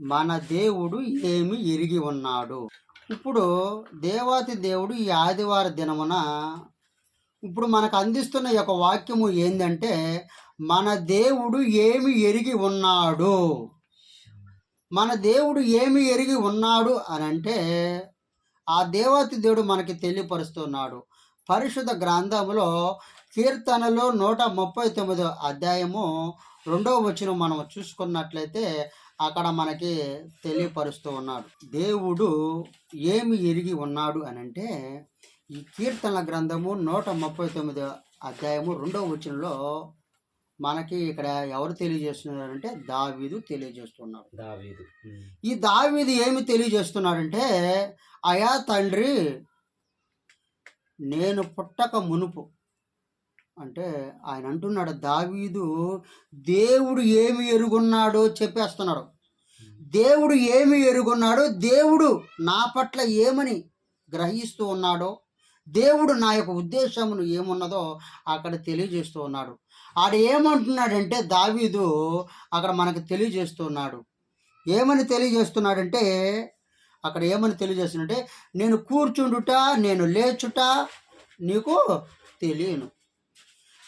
మన దేవుడు ఏమి ఎరిగి ఉన్నాడు? ఇప్పుడు దేవాతి దేవుడు ఈ ఆదివార దినమున ఇప్పుడు మనకు అందిస్తున్న ఈ యొక్క వాక్యము ఏంటంటే మన దేవుడు ఏమి ఎరిగి ఉన్నాడు? మన దేవుడు ఏమి ఎరిగి ఉన్నాడు అని అంటే ఆ దేవాతి దేవుడు మనకి తెలియపరుస్తున్నాడు. పరిశుద్ధ గ్రంథములో కీర్తనలో నూట ముప్పై తొమ్మిదో అధ్యాయము రెండవ వచనం మనం చూసుకున్నట్లయితే అక్కడ మనకి తెలియపరుస్తూ ఉన్నాడు. దేవుడు ఏమి ఎరిగి ఉన్నాడు అని అంటే ఈ కీర్తనల గ్రంథము నూట ముప్పై తొమ్మిదో అధ్యాయము రెండవ వచనంలో మనకి ఇక్కడ ఎవరు తెలియజేస్తున్నారంటే దావీదు తెలియజేస్తున్నాడు. దావీదు. ఈ దావీదు ఏమి తెలియజేస్తున్నాడంటే అయా తండ్రి నేను పుట్టక మునుపు అంటే ఆయన అంటున్నాడు దావీదు దేవుడు ఏమి ఎరుగున్నాడో చెప్పేస్తున్నాడు. దేవుడు ఏమి ఎరుగున్నాడో దేవుడు నా పట్ల ఏమని గ్రహిస్తూ ఉన్నాడో దేవుడు నా యొక్క ఉద్దేశమును ఏమున్నదో అక్కడ తెలియజేస్తూ ఉన్నాడు. ఆడ ఏమంటున్నాడంటే దావీదు అక్కడ మనకు తెలియజేస్తున్నాడు ఏమని తెలియజేస్తున్నాడంటే అక్కడ ఏమని తెలియజేస్తున్నాడంటే నేను కూర్చుండుట నేను లేచుట నీకు తెలియను.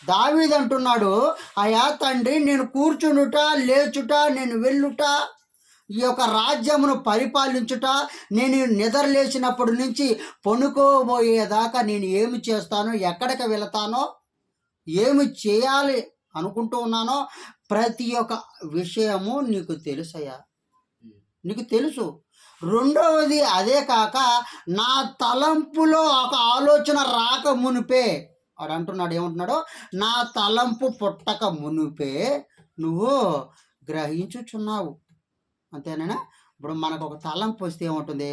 దావీదు అంటున్నాడు అయా తండ్రి నేను కూర్చునుట లేచుట నేను వెళ్ళుట ఈ యొక్క రాజ్యమును పరిపాలించుట నేను నిద్రలేచినప్పటి నుంచి పనుకోబోయేదాకా నేను ఏమి చేస్తానో ఎక్కడికి వెళతానో ఏమి చేయాలి అనుకుంటూ ఉన్నానో ప్రతి ఒక్క విషయము నీకు తెలుసయ్యా. నీకు తెలుసు. రెండవది అదే కాక నా తలంపులో ఒక ఆలోచన రాక మునిపే వాడు అంటున్నాడు ఏమంటున్నాడు? నా తలంపు పుట్టక మునిపే నువ్వు గ్రహించుచున్నావు. అంతేనా? ఇప్పుడు మనకు ఒక తలంపు వస్తే ఏముంటుంది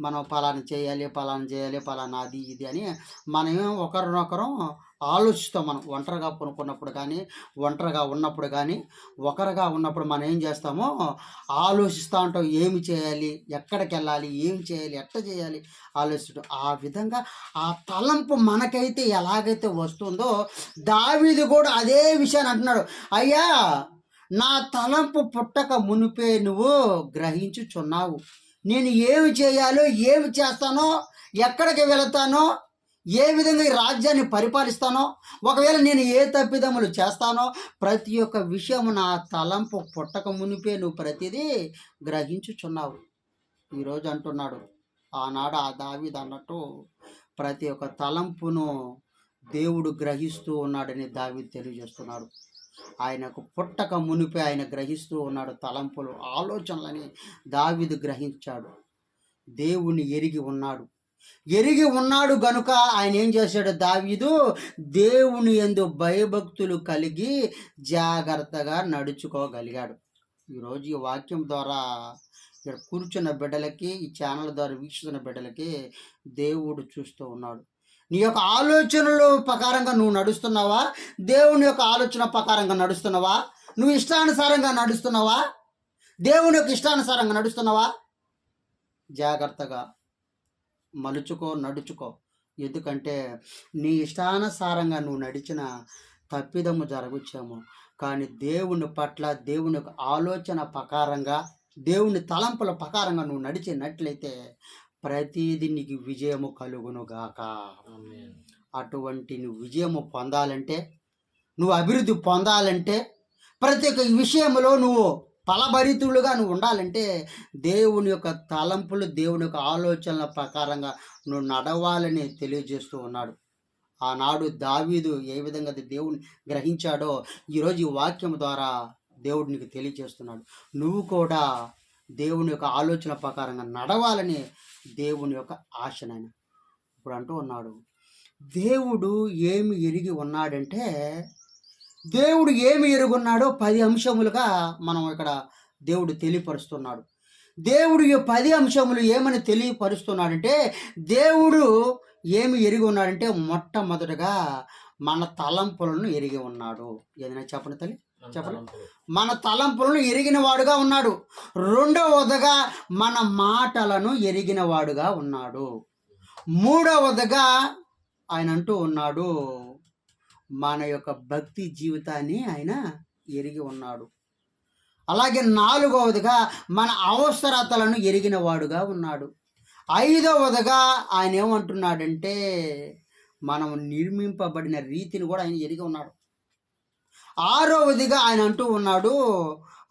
మనం పలానా చేయాలి పలానా చేయాలి పలానా అది ఇది అని మనం ఒకరినొకరం ఆలోచిస్తాం మనం. ఒంటరిగా కొనుక్కున్నప్పుడు కానీ ఒంటరిగా ఉన్నప్పుడు కానీ ఒకరిగా ఉన్నప్పుడు మనం ఏం చేస్తామో ఆలోచిస్తూ ఉంటాం. ఏమి చేయాలి ఎక్కడికి వెళ్ళాలి ఏం చేయాలి ఎట్ట చేయాలి ఆలోచిస్తాం ఆ విధంగా ఆ తలంపు మనకైతే ఎలాగైతే వస్తుందో దావిది కూడా అదే విషయాన్ని అంటున్నాడు. అయ్యా నా తలంపు పుట్టక మునిపే నువ్వు గ్రహించుచున్నావు. నేను ఏమి చేయాలో ఏమి చేస్తానో ఎక్కడికి వెళతానో ఏ విధంగా ఈ రాజ్యాన్ని పరిపాలిస్తానో ఒకవేళ నేను ఏ తప్పిదములు చేస్తానో ప్రతి ఒక్క విషయము నా తలంపు పుట్టక మునిపే నువ్వు ప్రతిదీ గ్రహించుచున్నావు. ఈరోజు అంటున్నాడు ఆనాడు ఆ దావిది అన్నట్టు ప్రతి ఒక్క తలంపును దేవుడు గ్రహిస్తూ ఉన్నాడని దావి తెలియజేస్తున్నాడు. ఆయనకు పుట్టక మునిపే ఆయన గ్రహిస్తూ ఉన్నాడు తలంపులు ఆలోచనలని దావీదు గ్రహించాడు. దేవుని ఎరిగి ఉన్నాడు. ఎరిగి ఉన్నాడు గనుక ఆయన ఏం చేశాడు దావీదు? దేవుని ఎందు భయభక్తులు కలిగి జాగ్రత్తగా నడుచుకోగలిగాడు. ఈరోజు ఈ వాక్యం ద్వారా ఇక్కడ కూర్చున్న బిడ్డలకి ఈ ఛానల్ ద్వారా వీక్షిస్తున్న బిడ్డలకి దేవుడు చూస్తూ ఉన్నాడు. నీ యొక్క ఆలోచనల ప్రకారంగా నువ్వు నడుస్తున్నావా? దేవుని యొక్క ఆలోచన ప్రకారంగా నడుస్తున్నావా? నువ్వు ఇష్టానుసారంగా నడుస్తున్నావా? దేవుని యొక్క ఇష్టానుసారంగా నడుస్తున్నావా? జాగ్రత్తగా మలుచుకో నడుచుకో. ఎందుకంటే నీ ఇష్టానుసారంగా నువ్వు నడిచిన తప్పిదము జరగచ్చేమో. కానీ దేవుని పట్ల దేవుని యొక్క ఆలోచన ప్రకారంగా దేవుని తలంపుల ప్రకారంగా నువ్వు నడిచినట్లయితే ప్రతిదీ నీకు విజయము కలుగునుగాక. అటువంటి నువ్వు విజయము పొందాలంటే నువ్వు అభివృద్ధి పొందాలంటే ప్రతి ఒక్క విషయంలో నువ్వు ఫలభరితులుగా నువ్వు ఉండాలంటే దేవుని యొక్క తలంపులు దేవుని యొక్క ఆలోచనల ప్రకారంగా నువ్వు నడవాలని తెలియజేస్తూ ఉన్నాడు. ఆనాడు దావీదు ఏ విధంగా దేవుని గ్రహించాడో ఈరోజు ఈ వాక్యం ద్వారా దేవుడు నీకు తెలియజేస్తున్నాడు. నువ్వు కూడా దేవుని యొక్క ఆలోచన ప్రకారంగా నడవాలని దేవుని యొక్క ఆశనైన. ఇప్పుడు అంటూ ఉన్నాడు దేవుడు ఏమి ఎరిగి ఉన్నాడంటే దేవుడు ఏమి ఎరుగున్నాడో పది అంశములుగా మనం ఇక్కడ దేవుడు తెలియపరుస్తున్నాడు. దేవుడు ఈ పది అంశములు ఏమని తెలియపరుస్తున్నాడంటే దేవుడు ఏమి ఎరిగి ఉన్నాడంటే మొట్టమొదటగా మన తలంపులను ఎరిగి ఉన్నాడు. ఏదైనా చెప్పండి తల్లి. చెప్పండి. మన తలంపులను ఎరిగిన వాడుగా ఉన్నాడు. రెండవదిగా మన మాటలను ఎరిగిన వాడుగా ఉన్నాడు. మూడవదిగా ఆయన అంటూ ఉన్నాడు మన యొక్క భక్తి జీవితాన్ని ఆయన ఎరిగి ఉన్నాడు. అలాగే నాలుగవదిగా మన అవసరతలను ఎరిగిన వాడుగా ఉన్నాడు. ఐదవదిగా ఆయన ఏమంటున్నాడంటే మనం నిర్మింపబడిన రీతిని కూడా ఆయన ఎరిగి ఉన్నాడు. ఆరవదిగా ఆయన అంటూ ఉన్నాడు.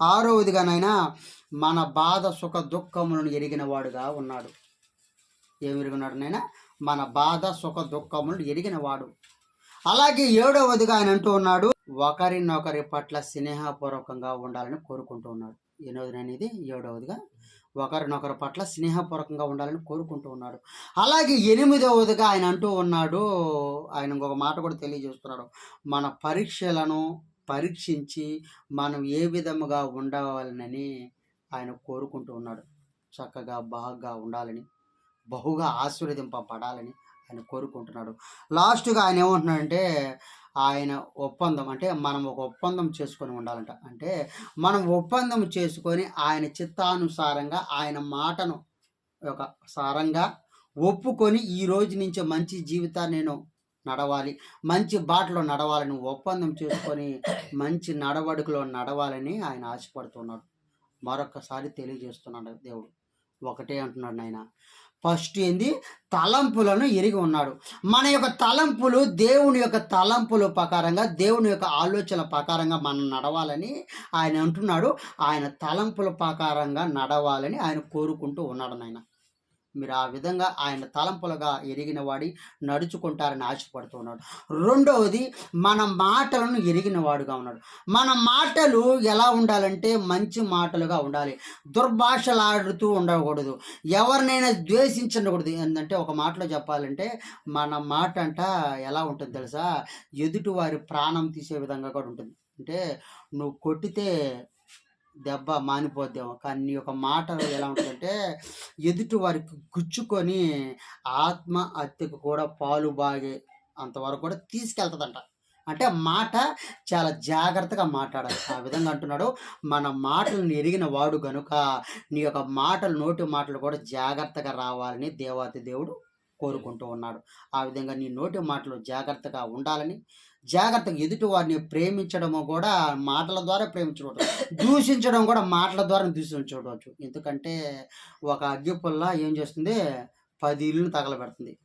ఆరవదిగానైనా మన బాధ సుఖ దుఃఖములను ఎరిగిన వాడుగా ఉన్నాడు. ఏమి ఎరుగున్నాడు నాయన? మన బాధ సుఖ దుఃఖములను ఎరిగిన వాడు అలాగే ఏడవదిగా ఆయన అంటూ ఉన్నాడు ఒకరినొకరి పట్ల స్నేహపూర్వకంగా ఉండాలని కోరుకుంటూ ఉన్నాడు. ఎనిమిది అనేది ఏడవదిగా ఒకరినొకరి పట్ల స్నేహపూర్వకంగా ఉండాలని కోరుకుంటూ ఉన్నాడు. అలాగే ఎనిమిదవదిగా ఆయన అంటూ ఉన్నాడు. ఆయన ఇంకొక మాట కూడా తెలియజేస్తున్నాడు. మన పరీక్షలను పరీక్షించి మనం ఏ విధముగా ఉండవాలని ఆయన కోరుకుంటూ ఉన్నాడు. చక్కగా బాగా ఉండాలని బహుగా ఆశీర్వదింపబడాలని ఆయన కోరుకుంటున్నాడు. లాస్ట్గా ఆయన ఏమంటున్నాడంటే ఆయన ఒప్పందం అంటే మనం ఒక ఒప్పందం చేసుకొని ఉండాలంట. అంటే మనం ఒప్పందం చేసుకొని ఆయన చిత్తానుసారంగా ఆయన మాటను ఒక సారంగా ఒప్పుకొని ఈ రోజు నుంచి మంచి జీవితాన్ని నేను నడవాలి. మంచి బాటలో నడవాలని ఒప్పందం చేసుకొని మంచి నడవడికలో నడవాలని ఆయన ఆశపడుతున్నాడు. మరొకసారి తెలియజేస్తున్నాడు దేవుడు. ఒకటే అంటున్నాడు నాయన. ఫస్ట్ ఏంది? తలంపులను ఎరిగి ఉన్నాడు. మన యొక్క తలంపులు దేవుని యొక్క తలంపుల ప్రకారంగా దేవుని యొక్క ఆలోచన ప్రకారంగా మనం నడవాలని ఆయన అంటున్నాడు. ఆయన తలంపుల ప్రకారంగా నడవాలని ఆయన కోరుకుంటూ ఉన్నాడు నాయన. మీరు ఆ విధంగా ఆయన తలంపులుగా ఎరిగిన వాడి నడుచుకుంటారని ఆశపడుతూ ఉన్నాడు. రెండవది మన మాటలను ఎరిగిన వాడుగా ఉన్నాడు. మన మాటలు ఎలా ఉండాలంటే మంచి మాటలుగా ఉండాలి. దుర్భాషలాడుతూ ఉండకూడదు. ఎవరినైనా ద్వేషించకూడదు ఏంటంటే ఒక మాటలో చెప్పాలంటే మన మాట అంట ఎలా ఉంటుంది తెలుసా? ఎదుటి వారి ప్రాణం తీసే విధంగా కూడా ఉంటుంది. అంటే నువ్వు కొట్టితే దెబ్బ మానిపోద్దాము. కానీ నీ యొక్క మాట ఎలా ఉంటుందంటే ఎదుటి వారికి గుచ్చుకొని ఆత్మహత్యకు కూడా పాలు బాగే అంతవరకు కూడా తీసుకెళ్తుందంట. అంటే మాట చాలా జాగ్రత్తగా మాట్లాడాలి. ఆ విధంగా అంటున్నాడు. మన మాటలను ఎరిగిన వాడు గనుక నీ యొక్క మాటలు నోటి మాటలు కూడా జాగ్రత్తగా రావాలని దేవాతి దేవుడు కోరుకుంటూ ఉన్నాడు. ఆ విధంగా నీ నోటి మాటలు జాగ్రత్తగా ఉండాలని జాగ్రత్తగా ఎదుటి వారిని ప్రేమించడము కూడా మాటల ద్వారా ప్రేమించడం దూషించడం కూడా మాటల ద్వారా దూషించవచ్చు. ఎందుకంటే ఒక అగ్గిపుల్ల ఏం చేస్తుంది? పది ఇల్లును తగలబెడుతుంది.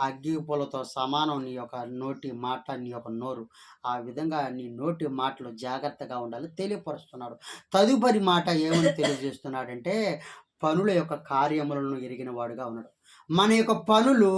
అగ్గిపుల్లతో సమానం నీ యొక్క నోటి మాట నీ యొక్క నోరు. ఆ విధంగా నీ నోటి మాటలు జాగ్రత్తగా ఉండాలి. తెలియపరుస్తున్నాడు. తదుపరి మాట ఏమని తెలియజేస్తున్నాడంటే పనుల యొక్క కార్యములను ఎరిగిన వాడుగా ఉన్నాడు. మన యొక్క పనులు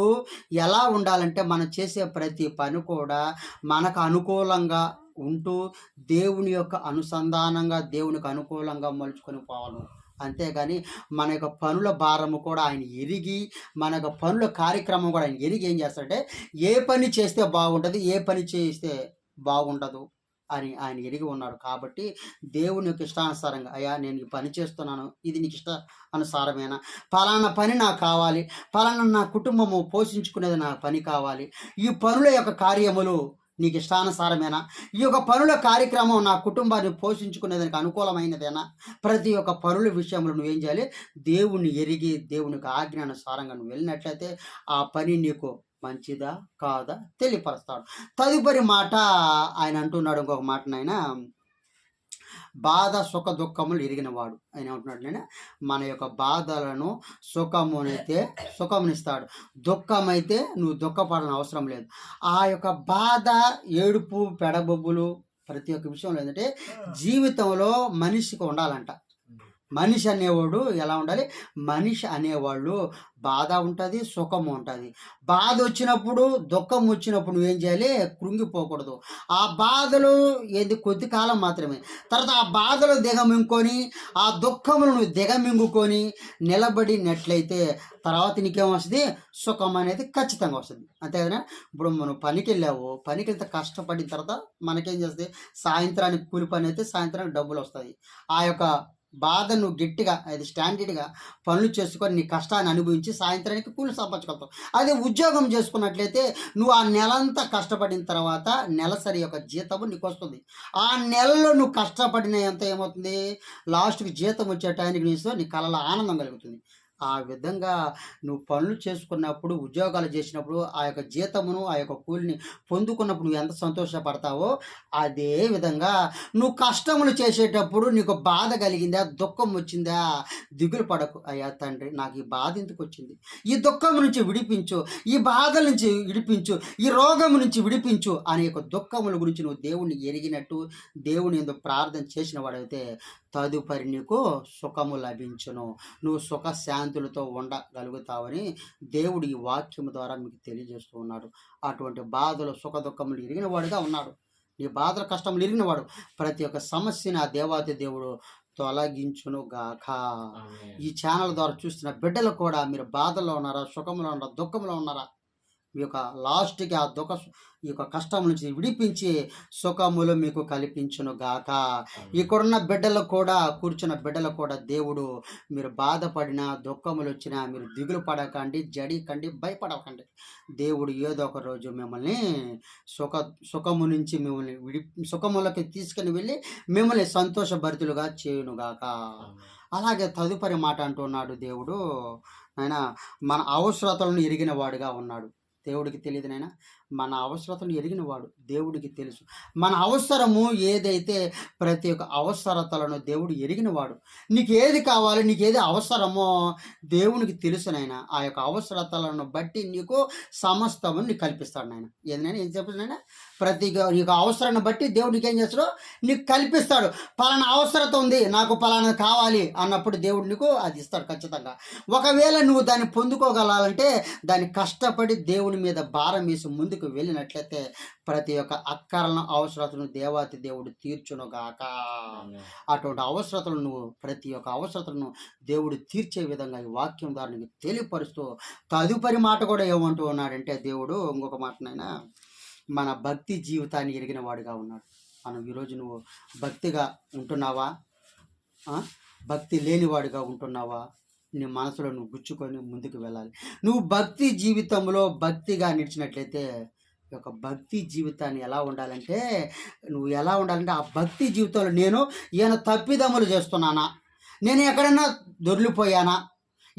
ఎలా ఉండాలంటే మనం చేసే ప్రతి పని కూడా మనకు అనుకూలంగా ఉంటూ దేవుని యొక్క అనుసంధానంగా దేవునికి అనుకూలంగా మలుచుకొని పోవాలి. అంతేగాని మన యొక్క పనుల భారము కూడా ఆయన ఎరిగి మన యొక్క పనుల కార్యక్రమం కూడా ఆయన ఎరిగి ఏం చేస్తాడంటే ఏ పని చేస్తే బాగుంటుంది ఏ పని చేస్తే బాగుండదు. అని ఆయన ఎరిగి ఉన్నాడు. కాబట్టి దేవుని యొక్క ఇష్టానుసారంగా అయ్యా నేను పని చేస్తున్నాను. ఇది నీకు ఇష్ట అనుసారమేనా పలానా పని నాకు కావాలి. పలానా నా కుటుంబము పోషించుకునేది నా పని కావాలి. ఈ పనుల యొక్క కార్యములు నీకు ఇష్టానుసారమేనా? ఈ యొక్క పనుల కార్యక్రమం నా కుటుంబాన్ని పోషించుకునేదానికి అనుకూలమైనదేనా? ప్రతి ఒక్క పనుల విషయంలో నువ్వేం చేయాలి? దేవుణ్ణి ఎరిగి దేవునికి ఆజ్ఞానుసారంగా నువ్వు వెళ్ళినట్లయితే ఆ పని నీకు మంచిదా కాదా తెలియపరుస్తాడు. తదుపరి మాట ఆయన అంటున్నాడు ఇంకొక మాట నాయన బాధ సుఖ దుఃఖములు ఎరిగిన వాడు. ఆయన ఏమంటున్నాడు నేను మన యొక్క బాధలను సుఖమునైతే సుఖమునిస్తాడు. దుఃఖమైతే నువ్వు దుఃఖపడాలని అవసరం లేదు. ఆ యొక్క బాధ ఏడుపు పెడబొబ్బులు ప్రతి ఒక్క విషయంలో ఏంటంటే జీవితంలో మనిషికి ఉండాలంట. మనిషి అనేవాడు ఎలా ఉండాలి? మనిషి అనేవాళ్ళు బాధ ఉంటుంది సుఖం ఉంటుంది. బాధ వచ్చినప్పుడు దుఃఖం వచ్చినప్పుడు నువ్వేం చేయాలి? కృంగిపోకూడదు. ఆ బాధలు ఏది? కొద్ది కాలం మాత్రమే. తర్వాత ఆ బాధలు దిగమింగుకొని ఆ దుఃఖములు నువ్వు దిగమింగుకొని నిలబడినట్లయితే తర్వాత నీకేం వస్తుంది? సుఖం అనేది ఖచ్చితంగా వస్తుంది. అంతే కదా ఇప్పుడు మనం పనికి వెళ్ళావు పనికి వెళ్తే కష్టపడిన తర్వాత మనకేం చేస్తుంది? సాయంత్రానికి కూలి పని అయితే సాయంత్రానికి డబ్బులు వస్తుంది ఆ యొక్క బాధను గట్టిగా అది స్టాండర్డ్గా పనులు చేసుకొని నీ కష్టాన్ని అనుభవించి సాయంత్రానికి కూలి సంపాదించుకోగలుగుతావు అదే ఉద్యోగం చేసుకున్నట్లయితే నువ్వు ఆ నెలంతా కష్టపడిన తర్వాత నెలసరి యొక్క జీతము నీకు వస్తుంది. ఆ నెలలో నువ్వు కష్టపడిన ఎంత ఏమవుతుంది? లాస్ట్కి జీతం వచ్చే టైంకి నీ కళలో ఆనందం కలుగుతుంది. ఆ విధంగా నువ్వు పనులు చేసుకున్నప్పుడు ఉద్యోగాలు చేసినప్పుడు ఆ యొక్క జీతమును ఆ యొక్క కూలిని పొందుకున్నప్పుడు నువ్వు ఎంత సంతోషపడతావో అదే విధంగా నువ్వు కష్టములు చేసేటప్పుడు నీకు బాధ కలిగిందా దుఃఖం వచ్చిందా? దిగులు పడకు. అయ్యా తండ్రి నాకు ఈ బాధ ఎందుకు వచ్చింది? ఈ దుఃఖం నుంచి విడిపించు ఈ బాధల నుంచి విడిపించు ఈ రోగం నుంచి విడిపించు అనే యొక్క దుఃఖముల గురించి నువ్వు దేవుణ్ణి ఎరిగినట్టు దేవుని ఎందుకు ప్రార్థన చేసిన వాడైతే తదుపరి నీకు సుఖము లభించును. నువ్వు సుఖ శాంతులతో ఉండగలుగుతావని దేవుడు ఈ వాక్యం ద్వారా మీకు తెలియజేస్తూ ఉన్నాడు. అటువంటి బాధలు సుఖ దుఃఖములు ఎరిగిన వాడుగా ఉన్నాడు. నీ బాధల కష్టములు ఎరిగినవాడు ప్రతి ఒక్క సమస్యని ఆ దేవాతి దేవుడు తొలగించును గాక. ఈ ఛానల్ ద్వారా చూస్తున్న బిడ్డలు కూడా మీరు బాధల్లో ఉన్నారా సుఖంలో ఉన్నారా దుఃఖంలో ఉన్నారా? మీ యొక్క లాస్ట్కి ఆ దుఃఖ ఈ యొక్క కష్టం నుంచి విడిపించి సుఖములు మీకు కల్పించును గాక. ఇక్కడున్న బిడ్డలు కూడా కూర్చున్న బిడ్డలు కూడా దేవుడు మీరు బాధపడినా దుఃఖములు వచ్చినా మీరు దిగులు పడకండి జడికండి భయపడకండి. దేవుడు ఏదో ఒక రోజు మిమ్మల్ని సుఖ సుఖము నుంచి మిమ్మల్ని విడి సుఖములకి తీసుకుని వెళ్ళి మిమ్మల్ని సంతోషభరితులుగా చేయునుగాక అలాగే తదుపరి మాట అంటున్నాడు దేవుడు. ఆయన మన అవసరతలను ఎరిగిన వాడుగా ఉన్నాడు. దేవుడికి తెలియదు నాయన. మన అవసరతను ఎరిగిన వాడు దేవుడికి తెలుసు. మన అవసరము ఏదైతే ప్రతి ఒక్క అవసరతలను దేవుడు ఎరిగిన వాడు నీకు ఏది కావాలి నీకు ఏది అవసరమో దేవునికి తెలుసు నాయన. ఆ యొక్క అవసరతలను బట్టి నీకు సమస్తము నీకు కల్పిస్తాడు నాయన. ఏదైనా ఏం చెప్పదు నాయన? ప్రతి నీకు అవసరాన్ని బట్టి దేవుడు ఏం చేస్తాడు? నీకు కల్పిస్తాడు. పలానా అవసరత ఉంది నాకు పలానా కావాలి అన్నప్పుడు దేవుడు నీకు అది ఇస్తాడు ఖచ్చితంగా. ఒకవేళ నువ్వు దాన్ని పొందుకోగలాలంటే దాన్ని కష్టపడి దేవుని మీద భారం వేసి ముందుకు వెళ్ళినట్లయితే ప్రతి ఒక్క అక్కరలను అవసరతను దేవాతి దేవుడు తీర్చునుగాక. అటువంటి అవసరతలను నువ్వు ప్రతి ఒక్క అవసరతను దేవుడు తీర్చే విధంగా ఈ వాక్యం ద్వారా నీకు తెలియపరుస్తూ తదుపరి మాట కూడా ఏమంటూ ఉన్నాడంటే దేవుడు ఇంకొక మాటనైనా మన భక్తి జీవితాన్ని ఎరిగిన వాడుగా ఉన్నాడు. మనం ఈరోజు నువ్వు భక్తిగా ఉంటున్నావా? భక్తి లేనివాడిగా ఉంటున్నావా? నీ మనసులో నువ్వు గుచ్చుకొని ముందుకు వెళ్ళాలి. నువ్వు భక్తి జీవితంలో భక్తిగా నిలిచినట్లయితే ఒక యొక్క భక్తి జీవితాన్ని ఎలా ఉండాలంటే నువ్వు ఎలా ఉండాలంటే ఆ భక్తి జీవితంలో నేను ఈయన తప్పిదములు చేస్తున్నానా? నేను ఎక్కడైనా దొర్లిపోయానా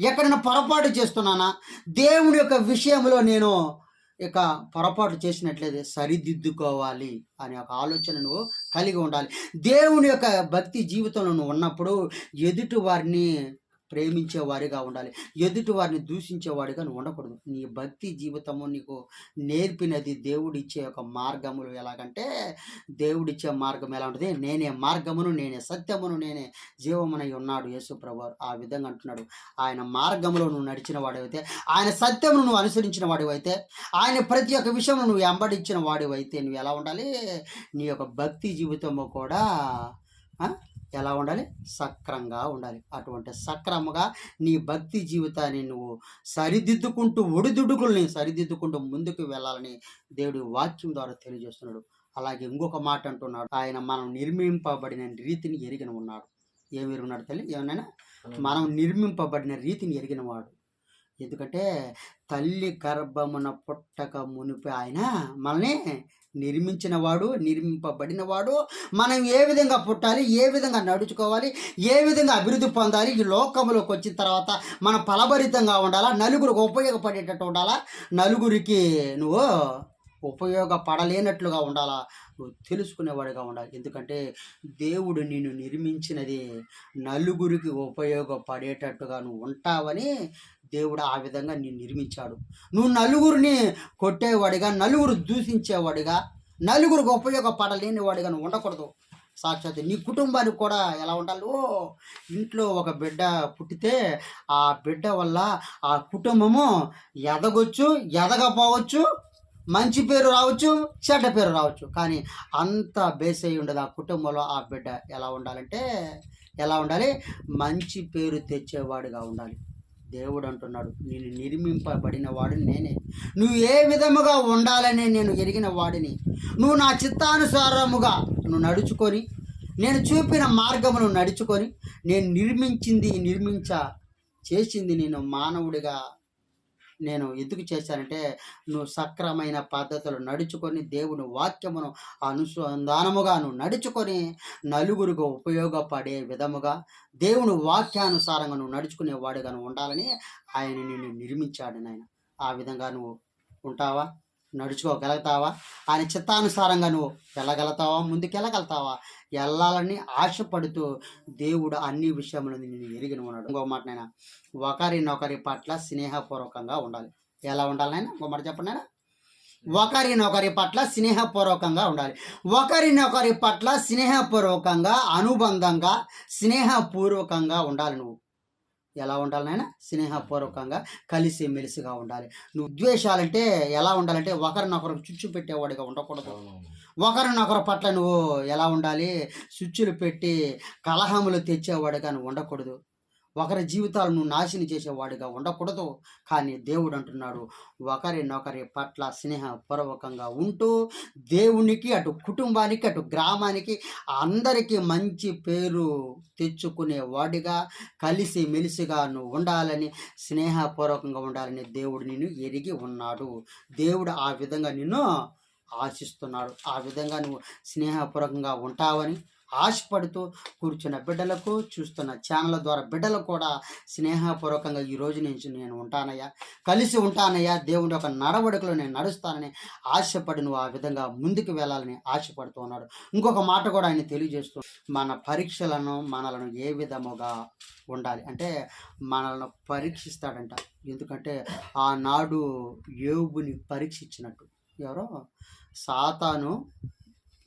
ఎక్కడైనా పొరపాటు చేస్తున్నానా? దేవుని యొక్క విషయంలో నేను ఇక పొరపాటు చేసినట్లయితే సరిదిద్దుకోవాలి అనే ఒక ఆలోచన నువ్వు కలిగి ఉండాలి. దేవుని యొక్క భక్తి జీవితంలో నువ్వు ఉన్నప్పుడు ఎదుటి వారిని ప్రేమించే వారిగా ఉండాలి. ఎదుటి వారిని దూషించే వాడిగా నువ్వు ఉండకూడదు. నీ భక్తి జీవితము నీకు నేర్పినది దేవుడిచ్చే ఒక మార్గములు ఎలాగంటే దేవుడిచ్చే మార్గం ఎలా ఉంటుంది? నేనే మార్గమును నేనే సత్యమును నేనే జీవమునై ఉన్నాడు యేసుప్రభు ఆ విధంగా అంటున్నాడు. ఆయన మార్గంలో నువ్వు నడిచిన వాడివైతే ఆయన సత్యమును నువ్వు అనుసరించిన వాడివైతే ఆయన ప్రతి ఒక్క విషయంలో నువ్వు వెంబడించిన వాడివైతే నువ్వు ఎలా ఉండాలి? నీ యొక్క భక్తి జీవితము కూడా ఎలా ఉండాలి? సక్రంగా ఉండాలి. అటువంటి సక్రముగా నీ భక్తి జీవితాన్ని నువ్వు సరిదిద్దుకుంటూ ఒడిదుడుకుల్ని సరిదిద్దుకుంటూ ముందుకు వెళ్ళాలని దేవుడి వాక్యం ద్వారా తెలియజేస్తున్నాడు. అలాగే ఇంకొక మాట అంటున్నాడు. ఆయన మనం నిర్మింపబడిన రీతిని ఎరిగిన ఉన్నాడు ఏమి ఎరుగున్నాడు తల్లి? ఏమన్నా మనం నిర్మింపబడిన రీతిని ఎరిగిన వాడు. ఎందుకంటే తల్లి గర్భమున పుట్టక మునిపి ఆయన మనల్ని నిర్మించిన వాడు మనం ఏ విధంగా పుట్టాలి ఏ విధంగా నడుచుకోవాలి ఏ విధంగా అభివృద్ధి పొందాలి ఈ లోకంలోకి వచ్చిన తర్వాత మనం ఫలభరితంగా ఉండాలా నలుగురికి ఉపయోగపడేటట్టు ఉండాలా? నలుగురికి నువ్వు ఉపయోగపడలేనట్లుగా ఉండాలా? నువ్వు తెలుసుకునేవాడిగా ఉండాలి. ఎందుకంటే దేవుడు నిన్ను నిర్మించినది నలుగురికి ఉపయోగపడేటట్టుగా నువ్వు ఉంటావని దేవుడు ఆ విధంగా నిన్ను నిర్మించాడు. నువ్వు నలుగురిని కొట్టేవాడిగా నలుగురు దూషించేవాడిగా నలుగురికి ఉపయోగపడలేని వాడిగా నువ్వు ఉండకూడదు. సాక్షాత్ నీ కుటుంబానికి కూడా ఎలా ఉండాలి ఓ ఇంట్లో ఒక బిడ్డ పుట్టితే ఆ బిడ్డ వల్ల ఆ కుటుంబము ఎదగొచ్చు ఎదగపోవచ్చు మంచి పేరు రావచ్చు చెడ్డ పేరు రావచ్చు. కానీ అంత బేస్ అయి ఉండదు ఆ కుటుంబంలో ఆ బిడ్డ ఎలా ఉండాలంటే ఎలా ఉండాలి? మంచి పేరు తెచ్చేవాడుగా ఉండాలి. దేవుడు అంటున్నాడు నేను నిర్మింపబడిన వాడిని నేనే. నువ్వు ఏ విధముగా ఉండాలని నేను ఎరిగిన వాడిని. నువ్వు నా చిత్తానుసారముగా నువ్వు నడుచుకొని నేను చూపిన మార్గమును నడుచుకొని నేను నిర్మించింది నిర్మించ చేసింది నేను మానవుడిగా నేను ఎందుకు చేశానంటే నువ్వు సక్రమైన పద్ధతులు నడుచుకొని దేవుని వాక్యమును అనుసంధానముగా నువ్వు నడుచుకొని నలుగురికి ఉపయోగపడే విధముగా దేవుని వాక్యానుసారంగా నువ్వు నడుచుకునే వాడుగా నువ్వు ఉండాలని ఆయన నిన్ను నిర్మించాడు నాయన. ఆ విధంగా నువ్వు ఉంటావా? నడుచుకోగలుగుతావా? ఆయన చిత్తానుసారంగా నువ్వు వెళ్ళగలుగుతావా? ముందుకెళ్ళగలుగుతావా? వెళ్ళాలని ఆశపడుతూ దేవుడు అన్ని విషయంలో నిన్ను ఎరిగిన ఉన్నాడు ఇంకో మాట నాయన ఒకరినొకరి పట్ల స్నేహపూర్వకంగా ఉండాలి. ఎలా ఉండాలి నాయన? ఇంకో మాట చెప్పండి నాయన. ఒకరినొకరి పట్ల స్నేహపూర్వకంగా ఉండాలి. ఒకరినొకరి పట్ల స్నేహపూర్వకంగా అనుబంధంగా స్నేహపూర్వకంగా ఉండాలి నువ్వు. ఎలా ఉండాలి నాయన? స్నేహపూర్వకంగా కలిసి మెలిసిగా ఉండాలి. నువ్వు ఉద్వేషాలంటే ఎలా ఉండాలంటే ఒకరినొకరు చుచ్చు పెట్టేవాడిగా ఉండకూడదు. ఒకరినొకరి పట్ల నువ్వు ఎలా ఉండాలి? స్విచ్చులు పెట్టి కలహములు తెచ్చేవాడిగా నువ్వు ఉండకూడదు. ఒకరి జీవితాలను నాశనం చేసేవాడిగా ఉండకూడదు. కానీ దేవుడు అంటున్నాడు ఒకరినొకరి పట్ల స్నేహపూర్వకంగా ఉంటూ దేవునికి అటు కుటుంబానికి అటు గ్రామానికి అందరికీ మంచి పేరు తెచ్చుకునే వాడిగా కలిసి మెలిసిగా నువ్వు ఉండాలని స్నేహపూర్వకంగా ఉండాలని దేవుడు నిన్ను ఎరిగి ఉన్నాడు. దేవుడు ఆ విధంగా నిన్ను ఆశిస్తున్నాడు. ఆ విధంగా నువ్వు స్నేహపూర్వకంగా ఉంటావని ఆశపడుతూ కూర్చున్న బిడ్డలకు చూస్తున్న ఛానల్ ద్వారా బిడ్డలకు కూడా స్నేహపూర్వకంగా ఈ రోజు నుంచి నేను ఉంటానయ్యా. కలిసి ఉంటానయ్యా. దేవుడి యొక్క నడవడికలో నేను నడుస్తానని ఆశపడి నువ్వు ఆ విధంగా ముందుకు వెళ్ళాలని ఆశపడుతూ ఉన్నాడు. ఇంకొక మాట కూడా ఆయన తెలియజేస్తూ మన పరీక్షలను మనలను ఏ విధముగా ఉండాలి? అంటే మనల్ని పరీక్షిస్తాడంట. ఎందుకంటే ఆనాడు యోగుని పరీక్షించినట్టు. ఎవరో? సాతాను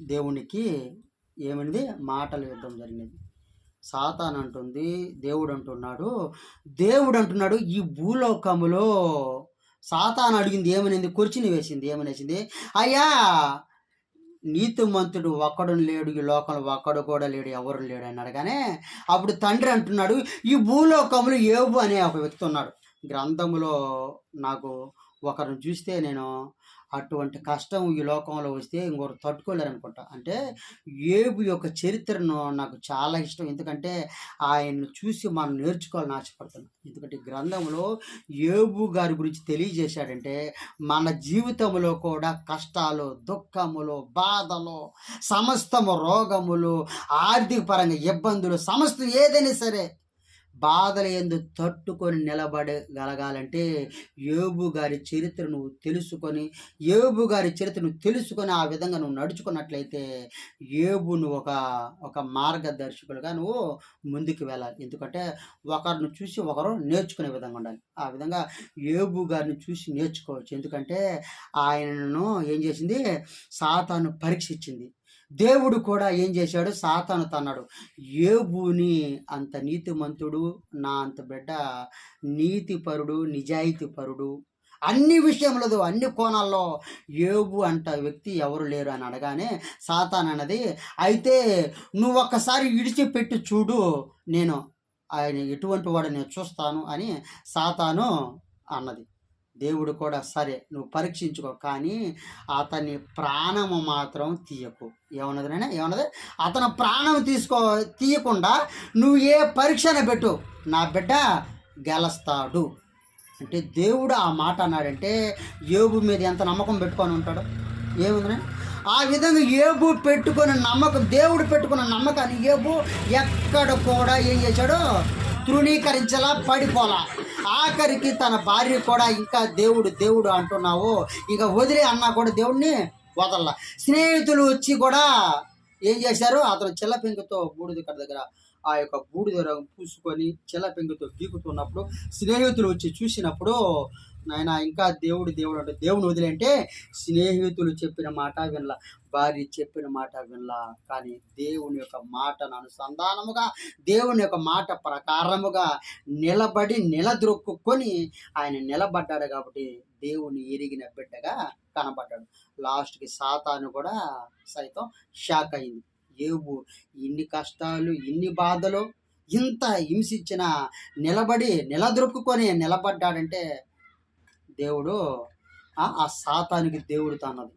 దేవునికి ఏమైంది మాటల యుద్ధం జరిగినది సాతాన్ అంటుంది దేవుడు అంటున్నాడు దేవుడు అంటున్నాడు ఈ భూలోకములో సాతాన్ అడిగింది ఏమనింది? కుర్చీని వేసింది ఏమనేసింది? అయ్యా నీతిమంతుడు ఒక్కడు లేడు ఈ లోకంలో ఒక్కడు కూడా లేడు ఎవరు లేడు అని అడగానే అప్పుడు తండ్రి అంటున్నాడు ఈ భూలోకములు ఏబు అనే ఒక వ్యక్తి ఉన్నాడు. గ్రంథములో నాకు ఒకరిని చూస్తే నేను అటువంటి కష్టం ఈ లోకంలో వస్తే ఇంకొకరు తట్టుకోలేరు అనుకుంటా అంటే ఏబు యొక్క చరిత్రను నాకు చాలా ఇష్టం. ఎందుకంటే ఆయన్ని చూసి మనం నేర్చుకోవాలని ఆశపడుతున్నాను ఎందుకంటే గ్రంథంలో ఏబు గారి గురించి తెలియజేశాడంటే మన జీవితంలో కూడా కష్టాలు దుఃఖములు బాధలు సమస్తము రోగములు ఆర్థిక పరంగా ఇబ్బందులు సమస్తం ఏదైనా సరే బాధల ఎందు తట్టుకొని నిలబడగలగాలంటే యోబు గారి చరిత్ర నువ్వు తెలుసుకొని యోబు గారి చరిత్ర నువ్వు తెలుసుకొని ఆ విధంగా నువ్వు నడుచుకున్నట్లయితే యోబు నువ్వు ఒక ఒక మార్గదర్శకులుగా నువ్వు ముందుకు వెళ్ళాలి. ఎందుకంటే ఒకరిని చూసి ఒకరు నేర్చుకునే విధంగా ఉండాలి. ఆ విధంగా యోబు గారిని చూసి నేర్చుకోవచ్చు. ఎందుకంటే ఆయనను ఏం చేసింది? సాతాను పరీక్షించింది. దేవుడు కూడా ఏం చేశాడు? సాతాను తన్నాడు. ఏబుని అంత నీతిమంతుడు నా అంత బిడ్డ నీతిపరుడు నిజాయితీపరుడు అన్ని విషయంలో అన్ని కోణాల్లో ఏబు అంట వ్యక్తి ఎవరు లేరు అని అడగానే సాతాన్ అన్నది అయితే నువ్వు ఒక్కసారి విడిచిపెట్టి చూడు నేను ఆయన ఎటువంటి వాడు నేను చూస్తాను అని సాతాను అన్నది. దేవుడు కూడా సరే నువ్వు పరీక్షించుకో కానీ అతని ప్రాణము మాత్రం తీయకు. ఏమన్నది నేను ఏమన్నది? అతను ప్రాణం తీసుకో తీయకుండా నువ్వు ఏ పరీక్షన పెట్టు? నా బిడ్డ గెలుస్తాడు. అంటే దేవుడు ఆ మాట అన్నాడంటే ఏబు మీద ఎంత నమ్మకం పెట్టుకొని ఉంటాడు? ఏముంది ఆ విధంగా ఏబు పెట్టుకున్న నమ్మకం దేవుడు పెట్టుకున్న నమ్మకాన్ని ఏబు ఎక్కడ కూడా ఏం చేశాడో? తృణీకరించలా పడిపోలా. ఆఖరికి తన భార్య కూడా ఇంకా దేవుడు దేవుడు అంటున్నావు. ఇంకా వదిలే అన్నా కూడా దేవుడిని వదల్లా. స్నేహితులు వచ్చి కూడా ఏం చేశారు? అతను చిల్ల పెంకుతో బూడిద దగ్గర ఆ యొక్క బూడిద రంగు పూసుకొని చిల్ల పెంకుతో గీకుతున్నప్పుడు స్నేహితులు వచ్చి చూసినప్పుడు నాయన ఇంకా దేవుడు దేవుడు అంటే దేవుని వదిలేంటే స్నేహితులు చెప్పిన మాట వినలా. భార్య చెప్పిన మాట వినలా. కానీ దేవుని యొక్క మాటను అనుసంధానముగా దేవుని యొక్క మాట ప్రకారముగా నిలబడి నిలదొక్కుకొని ఆయన నిలబడ్డాడు కాబట్టి దేవుని ఎరిగిన బిడ్డగా కనబడ్డాడు. లాస్ట్కి సాతాను కూడా సైతం షాక్ అయింది. ఏవు ఇన్ని కష్టాలు ఇన్ని బాధలు ఇంత హింసించిన నిలబడి నిలదొక్కుకొని నిలబడ్డాడంటే దేవుడు ఆ సాతానికి దేవుడు తన్నది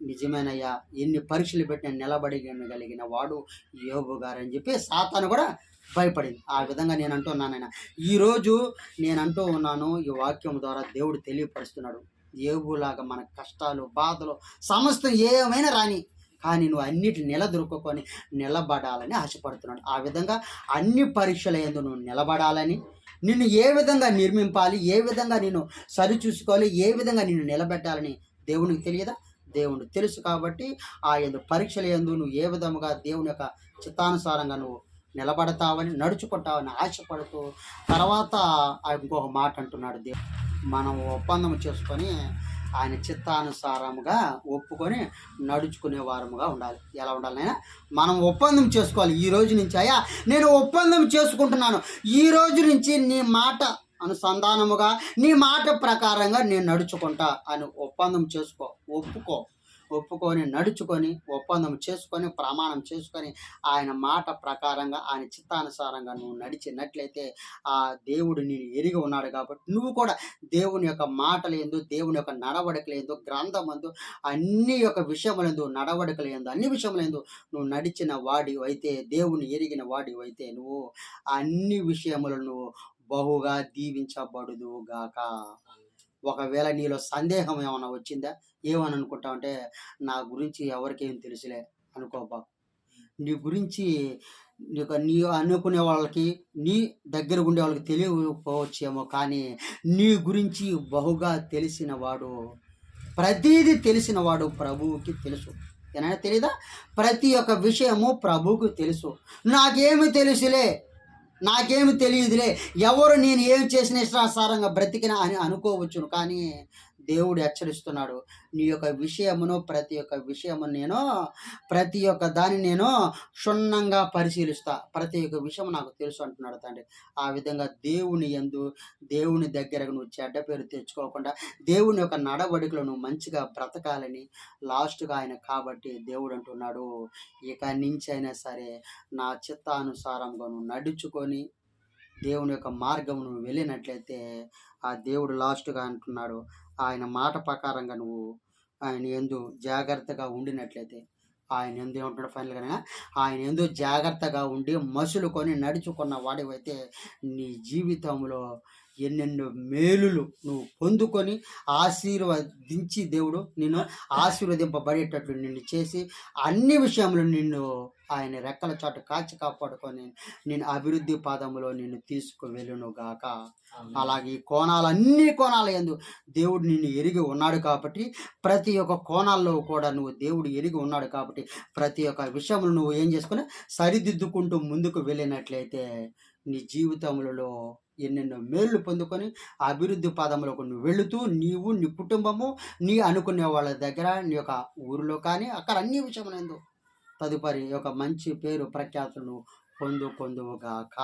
నిజమేనయ్యా. ఎన్ని పరీక్షలు పెట్టిన నిలబడి కలిగిన వాడు యోగు గారు అని చెప్పి సాతాను కూడా భయపడింది. ఆ విధంగా నేను అంటున్నానైనా ఈరోజు నేను అంటూ ఉన్నాను ఈ వాక్యం ద్వారా దేవుడు తెలియపరుస్తున్నాడు. ఏవులాగా మన కష్టాలు బాధలు సమస్తం ఏమైనా రాని కానీ నువ్వు అన్నిటి నిలదొరుకొని నిలబడాలని ఆశపడుతున్నాడు. ఆ విధంగా అన్ని పరీక్షల ఎందు నువ్వు నిలబడాలని నిన్ను ఏ విధంగా నిర్మింపాలి ఏ విధంగా నేను సరిచూసుకోవాలి ఏ విధంగా నిన్ను నిలబెట్టాలని దేవునికి తెలియదా? దేవుడు తెలుసు కాబట్టి ఆ ఎందు పరీక్షల ఎందు నువ్వు ఏ విధముగా దేవుని యొక్క చిత్తానుసారంగా నువ్వు నిలబడతావని నడుచుకుంటావని ఆశపడుతూ తర్వాత ఇంకొక మాట అంటున్నాడు దేవుడు. మనం ఒప్పందం చేసుకొని ఆయన చిత్తానుసారముగా ఒప్పుకొని నడుచుకునే వారముగా ఉండాలి. ఎలా ఉండాలైనా మనం ఒప్పందం చేసుకోవాలి. ఈ రోజు నుంచి అయ్యా నేను ఒప్పందం చేసుకుంటున్నాను. ఈ రోజు నుంచి నీ మాట అనుసంధానముగా నీ మాట ప్రకారంగా నేను నడుచుకుంటా అని ఒప్పందం చేసుకో ఒప్పుకో. ఒప్పుకొని నడుచుకొని ఒప్పందం చేసుకొని ప్రమాణం చేసుకొని ఆయన మాట ప్రకారంగా ఆయన చిత్తానుసారంగా నువ్వు నడిచినట్లయితే ఆ దేవుడు నేను ఎరిగి ఉన్నాడు కాబట్టి నువ్వు కూడా దేవుని యొక్క మాటలు ఎందు దేవుని యొక్క నడవడికలు ఎందు గ్రంథం ఎందు అన్ని యొక్క విషయములందు నడవడికలు ఎందు అన్ని విషయములందు నువ్వు నడిచిన వాడి అయితే దేవుని ఎరిగిన వాడి అయితే నువ్వు అన్ని విషయములను నువ్వు బహుగా దీవించబడుదు గాక ఒకవేళ నీలో సందేహం ఏమైనా వచ్చిందా? ఏమని అనుకుంటావు నా గురించి ఎవరికేం తెలుసులే అనుకోబా నీ గురించి నీకు నీ అనుకునే వాళ్ళకి నీ దగ్గర ఉండే వాళ్ళకి తెలియకపోవచ్చేమో కానీ నీ గురించి బహుగా తెలిసిన వాడు ప్రతిదీ తెలిసిన వాడు ప్రభువుకి తెలుసు. ఏమైనా తెలీదా? ప్రతి ఒక్క విషయము ప్రభువుకు తెలుసు. నాకేమి తెలుసులే? నాకేమి తెలియదులే. ఎవరు నేను ఏం చేసిన ఇష్టానుసారంగా బ్రతికినా అని అనుకోవచ్చును. కానీ దేవుడు హెచ్చరిస్తున్నాడు. నీ యొక్క విషయమును ప్రతి ఒక్క విషయము నేను ప్రతి ఒక్క దాన్ని నేను క్షుణ్ణంగా పరిశీలిస్తా. ప్రతి ఒక్క విషయం నాకు తెలుసు అంటున్నాడు తండ్రి. ఆ విధంగా దేవుని ఎందు దేవుని దగ్గరకు నువ్వు చెడ్డ పేరు తెచ్చుకోకుండా దేవుని యొక్క నడవడికలు నువ్వు మంచిగా బ్రతకాలని లాస్ట్గా ఆయన కాబట్టి దేవుడు అంటున్నాడు. ఇక నుంచి అయినా సరే నా చిత్తానుసారంగా నువ్వు నడుచుకొని దేవుని యొక్క మార్గం నువ్వు వెళ్ళినట్లయితే ఆ దేవుడు లాస్ట్గా అంటున్నాడు. ఆయన మాట ప్రకారంగా నువ్వు ఆయన ఎందు జాగ్రత్తగా ఉండినట్లయితే ఆయన ఎందు ఏమంటాడు ఫైనల్గా ఆయన ఎందు జాగ్రత్తగా ఉండి మసులుకొని నడుచుకున్న వాడివైతే నీ జీవితంలో ఎన్నెన్నో మేలులు నువ్వు పొందుకొని ఆశీర్వదించి దేవుడు నిన్ను ఆశీర్వదింపబడేటట్లు నిన్ను చేసి అన్ని విషయంలో నిన్ను ఆయన రెక్కల చాటు కాచి కాపాడుకొని నేను అభివృద్ధి పాదములో నిన్ను తీసుకువెళ్ళును గాక. అలాగే ఈ కోణాలు అన్ని కోణాల ఎందు దేవుడు నిన్ను ఎరిగి ఉన్నాడు కాబట్టి ప్రతి ఒక్క కోణాల్లో కూడా నువ్వు దేవుడు ఎరిగి ఉన్నాడు కాబట్టి ప్రతి ఒక్క విషయంలో నువ్వు ఏం చేసుకుని సరిదిద్దుకుంటూ ముందుకు వెళ్ళినట్లయితే నీ జీవితములలో ఎన్నెన్నో మేళ్ళు పొందుకొని అభివృద్ధి పాదములకు నువ్వు వెళుతూ నీవు నీ కుటుంబము నీ అనుకునే వాళ్ళ దగ్గర నీ యొక్క ఊరిలో కానీ అక్కడ అన్ని విషయములందు తదుపరి ఒక మంచి పేరు ప్రఖ్యాతులను పొందుకొందువుగాక.